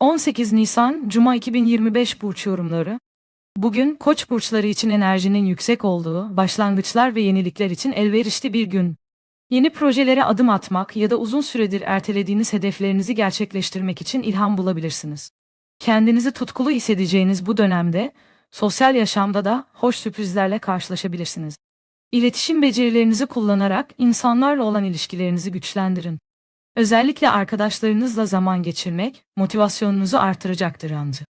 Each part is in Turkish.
18 Nisan Cuma 2025 burç yorumları. Bugün Koç burçları için enerjinin yüksek olduğu, başlangıçlar ve yenilikler için elverişli bir gün. Yeni projelere adım atmak ya da uzun süredir ertelediğiniz hedeflerinizi gerçekleştirmek için ilham bulabilirsiniz. Kendinizi tutkulu hissedeceğiniz bu dönemde sosyal yaşamda da hoş sürprizlerle karşılaşabilirsiniz. İletişim becerilerinizi kullanarak insanlarla olan ilişkilerinizi güçlendirin. Özellikle arkadaşlarınızla zaman geçirmek motivasyonunuzu artıracaktır ancak.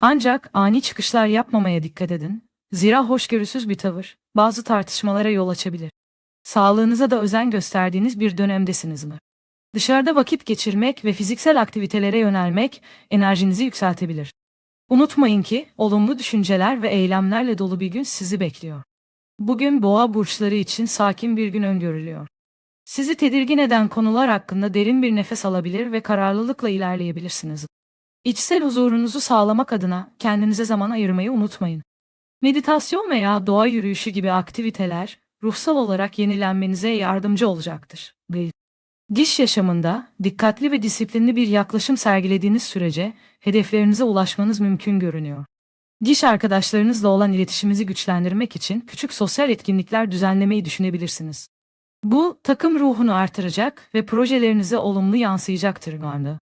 Ancak ani çıkışlar yapmamaya dikkat edin. Zira hoşgörüsüz bir tavır bazı tartışmalara yol açabilir. Sağlığınıza da özen gösterdiğiniz bir dönemdesiniz mi? Dışarıda vakit geçirmek ve fiziksel aktivitelere yönelmek enerjinizi yükseltebilir. Unutmayın ki olumlu düşünceler ve eylemlerle dolu bir gün sizi bekliyor. Bugün boğa burçları için sakin bir gün öngörülüyor. Sizi tedirgin eden konular hakkında derin bir nefes alabilir ve kararlılıkla ilerleyebilirsiniz. İçsel huzurunuzu sağlamak adına kendinize zaman ayırmayı unutmayın. Meditasyon veya doğa yürüyüşü gibi aktiviteler ruhsal olarak yenilenmenize yardımcı olacaktır. Diş yaşamında dikkatli ve disiplinli bir yaklaşım sergilediğiniz sürece hedeflerinize ulaşmanız mümkün görünüyor. Diş arkadaşlarınızla olan iletişiminizi güçlendirmek için küçük sosyal etkinlikler düzenlemeyi düşünebilirsiniz. Bu takım ruhunu artıracak ve projelerinize olumlu yansıyacaktır galiba.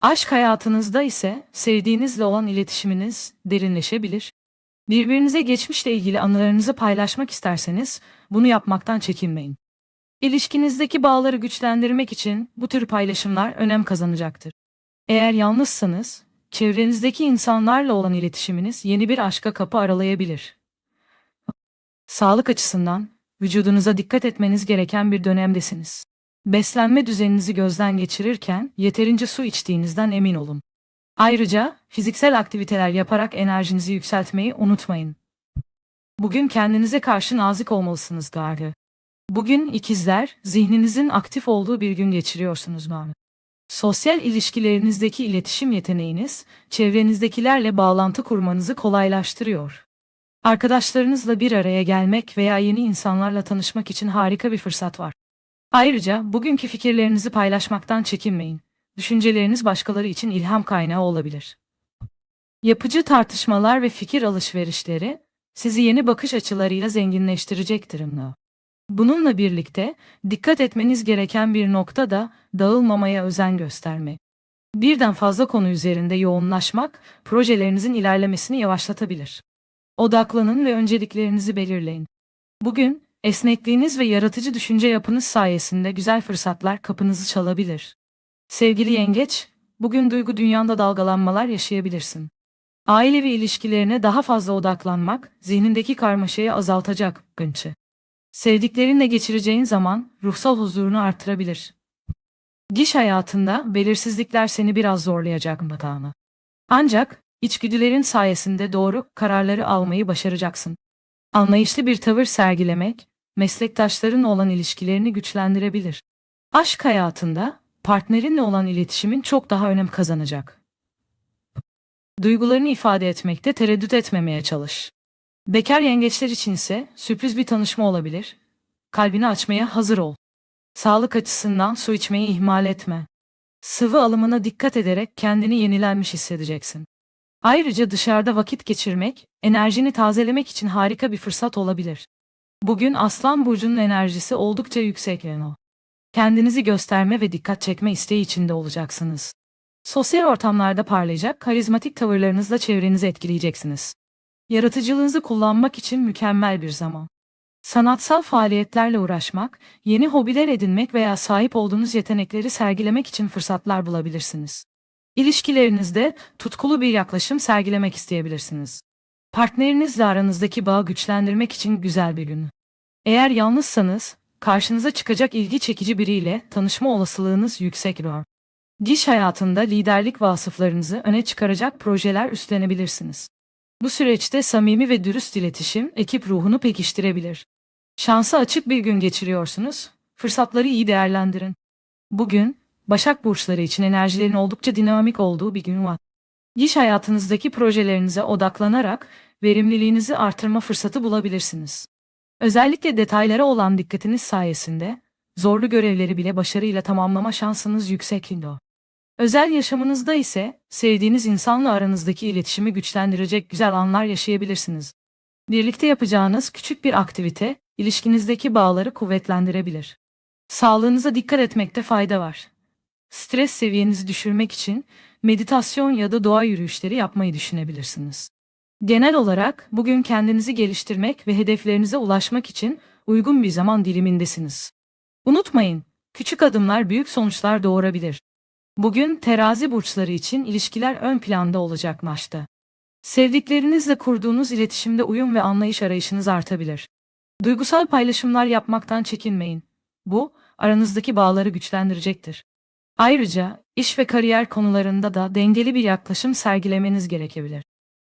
Aşk hayatınızda ise sevdiğinizle olan iletişiminiz derinleşebilir. Birbirinize geçmişle ilgili anılarınızı paylaşmak isterseniz bunu yapmaktan çekinmeyin. İlişkinizdeki bağları güçlendirmek için bu tür paylaşımlar önem kazanacaktır. Eğer yalnızsanız, çevrenizdeki insanlarla olan iletişiminiz yeni bir aşka kapı aralayabilir. Sağlık açısından vücudunuza dikkat etmeniz gereken bir dönemdesiniz. Beslenme düzeninizi gözden geçirirken yeterince su içtiğinizden emin olun. Ayrıca fiziksel aktiviteler yaparak enerjinizi yükseltmeyi unutmayın. Bugün kendinize karşı nazik olmalısınız galiba. Bugün ikizler, zihninizin aktif olduğu bir gün geçiriyorsunuz galiba. Sosyal ilişkilerinizdeki iletişim yeteneğiniz, çevrenizdekilerle bağlantı kurmanızı kolaylaştırıyor. Arkadaşlarınızla bir araya gelmek veya yeni insanlarla tanışmak için harika bir fırsat var. Ayrıca bugünkü fikirlerinizi paylaşmaktan çekinmeyin. Düşünceleriniz başkaları için ilham kaynağı olabilir. Yapıcı tartışmalar ve fikir alışverişleri sizi yeni bakış açılarıyla zenginleştirecektir. Bununla birlikte dikkat etmeniz gereken bir nokta da dağılmamaya özen göstermek. Birden fazla konu üzerinde yoğunlaşmak projelerinizin ilerlemesini yavaşlatabilir. Odaklanın ve önceliklerinizi belirleyin. Bugün esnekliğiniz ve yaratıcı düşünce yapınız sayesinde güzel fırsatlar kapınızı çalabilir. Sevgili yengeç, bugün duygu dünyanda dalgalanmalar yaşayabilirsin. Ailevi ilişkilerine daha fazla odaklanmak zihnindeki karmaşayı azaltacak günçe. Sevdiklerinle geçireceğin zaman ruhsal huzurunu artırabilir. Diş hayatında belirsizlikler seni biraz zorlayacak mı? Ancak içgüdülerin sayesinde doğru kararları almayı başaracaksın. Anlayışlı bir tavır sergilemek, meslektaşların olan ilişkilerini güçlendirebilir. Aşk hayatında partnerinle olan iletişimin çok daha önem kazanacak. Duygularını ifade etmekte tereddüt etmemeye çalış. Bekar yengeçler için ise sürpriz bir tanışma olabilir. Kalbini açmaya hazır ol. Sağlık açısından su içmeyi ihmal etme. Sıvı alımına dikkat ederek kendini yenilenmiş hissedeceksin. Ayrıca dışarıda vakit geçirmek, enerjini tazelemek için harika bir fırsat olabilir. Bugün Aslan Burcu'nun enerjisi oldukça yüksek Leno. Kendinizi gösterme ve dikkat çekme isteği içinde olacaksınız. Sosyal ortamlarda parlayacak karizmatik tavırlarınızla çevrenizi etkileyeceksiniz. Yaratıcılığınızı kullanmak için mükemmel bir zaman. Sanatsal faaliyetlerle uğraşmak, yeni hobiler edinmek veya sahip olduğunuz yetenekleri sergilemek için fırsatlar bulabilirsiniz. İlişkilerinizde tutkulu bir yaklaşım sergilemek isteyebilirsiniz. Partnerinizle aranızdaki bağı güçlendirmek için güzel bir gün. Eğer yalnızsanız, karşınıza çıkacak ilgi çekici biriyle tanışma olasılığınız yüksek rol. Diş hayatında liderlik vasıflarınızı öne çıkaracak projeler üstlenebilirsiniz. Bu süreçte samimi ve dürüst iletişim ekip ruhunu pekiştirebilir. Şansa açık bir gün geçiriyorsunuz, fırsatları iyi değerlendirin. Bugün, Başak Burçları için enerjilerin oldukça dinamik olduğu bir gün var. İş hayatınızdaki projelerinize odaklanarak verimliliğinizi artırma fırsatı bulabilirsiniz. Özellikle detaylara olan dikkatiniz sayesinde zorlu görevleri bile başarıyla tamamlama şansınız yüksek Lindo. Özel yaşamınızda ise sevdiğiniz insanla aranızdaki iletişimi güçlendirecek güzel anlar yaşayabilirsiniz. Birlikte yapacağınız küçük bir aktivite ilişkinizdeki bağları kuvvetlendirebilir. Sağlığınıza dikkat etmekte fayda var. Stres seviyenizi düşürmek için meditasyon ya da doğa yürüyüşleri yapmayı düşünebilirsiniz. Genel olarak bugün kendinizi geliştirmek ve hedeflerinize ulaşmak için uygun bir zaman dilimindesiniz. Unutmayın, küçük adımlar büyük sonuçlar doğurabilir. Bugün terazi burçları için ilişkiler ön planda olacak maçta. Sevdiklerinizle kurduğunuz iletişimde uyum ve anlayış arayışınız artabilir. Duygusal paylaşımlar yapmaktan çekinmeyin. Bu, aranızdaki bağları güçlendirecektir. Ayrıca, iş ve kariyer konularında da dengeli bir yaklaşım sergilemeniz gerekebilir.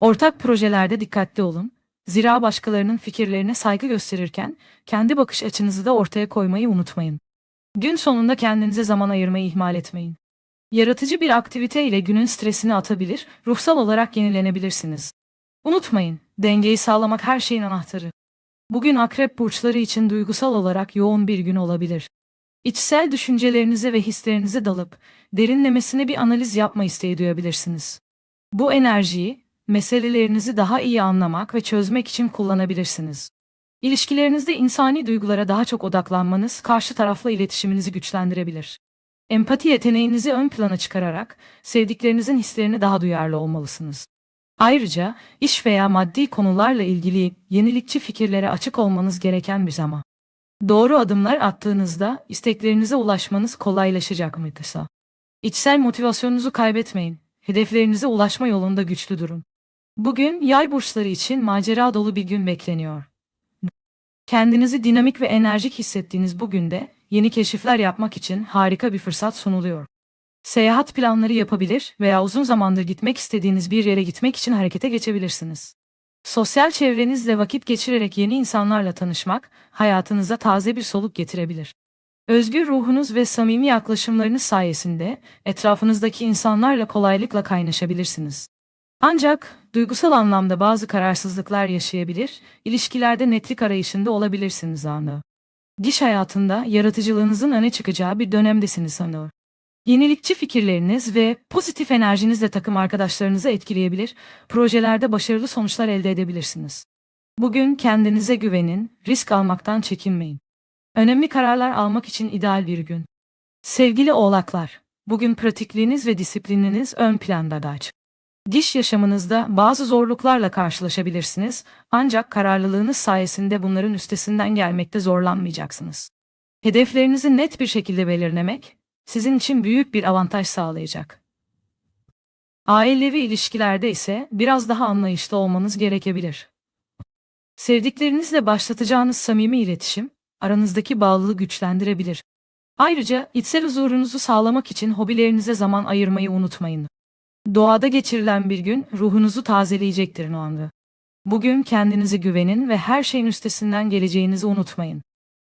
Ortak projelerde dikkatli olun. Zira başkalarının fikirlerine saygı gösterirken kendi bakış açınızı da ortaya koymayı unutmayın. Gün sonunda kendinize zaman ayırmayı ihmal etmeyin. Yaratıcı bir aktivite ile günün stresini atabilir, ruhsal olarak yenilenebilirsiniz. Unutmayın, dengeyi sağlamak her şeyin anahtarı. Bugün akrep burçları için duygusal olarak yoğun bir gün olabilir. İçsel düşüncelerinize ve hislerinize dalıp derinlemesine bir analiz yapma isteği duyabilirsiniz. Bu enerjiyi meselelerinizi daha iyi anlamak ve çözmek için kullanabilirsiniz. İlişkilerinizde insani duygulara daha çok odaklanmanız karşı tarafla iletişiminizi güçlendirebilir. Empati yeteneğinizi ön plana çıkararak sevdiklerinizin hislerine daha duyarlı olmalısınız. Ayrıca iş veya maddi konularla ilgili yenilikçi fikirlere açık olmanız gereken bir zaman. Doğru adımlar attığınızda isteklerinize ulaşmanız kolaylaşacak mıdırsa? İçsel motivasyonunuzu kaybetmeyin. Hedeflerinize ulaşma yolunda güçlü durun. Bugün yay burçları için macera dolu bir gün bekleniyor. Kendinizi dinamik ve enerjik hissettiğiniz bu günde yeni keşifler yapmak için harika bir fırsat sunuluyor. Seyahat planları yapabilir veya uzun zamandır gitmek istediğiniz bir yere gitmek için harekete geçebilirsiniz. Sosyal çevrenizle vakit geçirerek yeni insanlarla tanışmak hayatınıza taze bir soluk getirebilir. Özgür ruhunuz ve samimi yaklaşımlarınız sayesinde etrafınızdaki insanlarla kolaylıkla kaynaşabilirsiniz. Ancak duygusal anlamda bazı kararsızlıklar yaşayabilir, ilişkilerde netlik arayışında olabilirsiniz anı. Diş hayatında yaratıcılığınızın öne çıkacağı bir dönemdesiniz sanıyor. Yenilikçi fikirleriniz ve pozitif enerjinizle takım arkadaşlarınızı etkileyebilir, projelerde başarılı sonuçlar elde edebilirsiniz. Bugün kendinize güvenin, risk almaktan çekinmeyin. Önemli kararlar almak için ideal bir gün. Sevgili oğlaklar, bugün pratikliğiniz ve disiplininiz ön planda daç. Diş yaşamınızda bazı zorluklarla karşılaşabilirsiniz ancak kararlılığınız sayesinde bunların üstesinden gelmekte zorlanmayacaksınız. Hedeflerinizi net bir şekilde belirlemek sizin için büyük bir avantaj sağlayacak. Ailevi ilişkilerde ise biraz daha anlayışlı olmanız gerekebilir. Sevdiklerinizle başlatacağınız samimi iletişim aranızdaki bağlılığı güçlendirebilir. Ayrıca içsel huzurunuzu sağlamak için hobilerinize zaman ayırmayı unutmayın. Doğada geçirilen bir gün ruhunuzu tazeleyecektir o anda. Bugün kendinizi güvenin ve her şeyin üstesinden geleceğinizi unutmayın.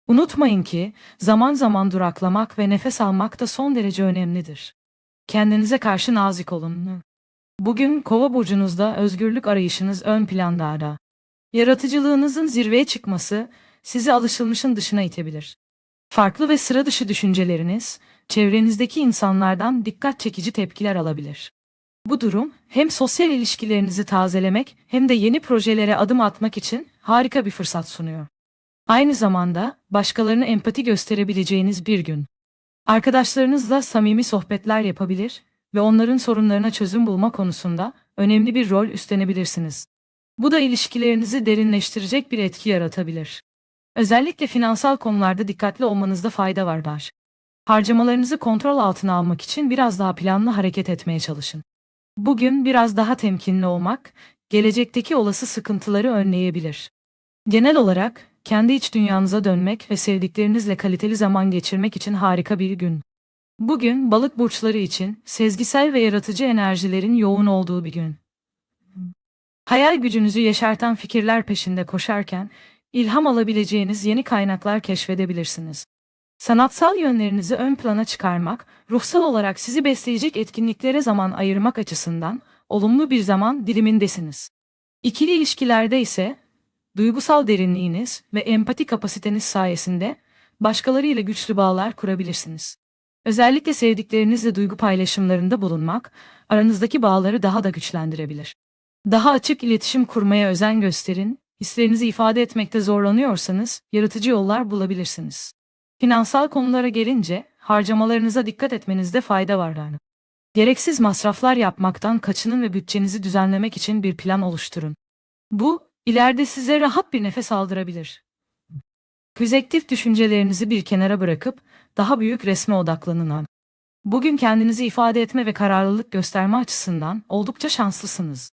Unutmayın ki zaman zaman duraklamak ve nefes almak da son derece önemlidir. Kendinize karşı nazik olun. Bugün kova burcunuzda özgürlük arayışınız ön planda ara. Yaratıcılığınızın zirveye çıkması sizi alışılmışın dışına itebilir. Farklı ve sıra dışı düşünceleriniz çevrenizdeki insanlardan dikkat çekici tepkiler alabilir. Bu durum hem sosyal ilişkilerinizi tazelemek hem de yeni projelere adım atmak için harika bir fırsat sunuyor. Aynı zamanda başkalarına empati gösterebileceğiniz bir gün. Arkadaşlarınızla samimi sohbetler yapabilir ve onların sorunlarına çözüm bulma konusunda önemli bir rol üstlenebilirsiniz. Bu da ilişkilerinizi derinleştirecek bir etki yaratabilir. Özellikle finansal konularda dikkatli olmanızda fayda var dar. Harcamalarınızı kontrol altına almak için biraz daha planlı hareket etmeye çalışın. Bugün biraz daha temkinli olmak, gelecekteki olası sıkıntıları önleyebilir. Genel olarak, kendi iç dünyanıza dönmek ve sevdiklerinizle kaliteli zaman geçirmek için harika bir gün. Bugün balık burçları için sezgisel ve yaratıcı enerjilerin yoğun olduğu bir gün. Hayal gücünüzü yeşerten fikirler peşinde koşarken, ilham alabileceğiniz yeni kaynaklar keşfedebilirsiniz. Sanatsal yönlerinizi ön plana çıkarmak, ruhsal olarak sizi besleyecek etkinliklere zaman ayırmak açısından olumlu bir zaman dilimindesiniz. İkili ilişkilerde ise duygusal derinliğiniz ve empati kapasiteniz sayesinde başkalarıyla güçlü bağlar kurabilirsiniz. Özellikle sevdiklerinizle duygu paylaşımlarında bulunmak, aranızdaki bağları daha da güçlendirebilir. Daha açık iletişim kurmaya özen gösterin, hislerinizi ifade etmekte zorlanıyorsanız, yaratıcı yollar bulabilirsiniz. Finansal konulara gelince, harcamalarınıza dikkat etmenizde fayda var. Yani. Gereksiz masraflar yapmaktan kaçının ve bütçenizi düzenlemek için bir plan oluşturun. Bu, ileride size rahat bir nefes aldırabilir. Füzektif düşüncelerinizi bir kenara bırakıp, daha büyük resme odaklanın. an. Bugün kendinizi ifade etme ve kararlılık gösterme açısından oldukça şanslısınız.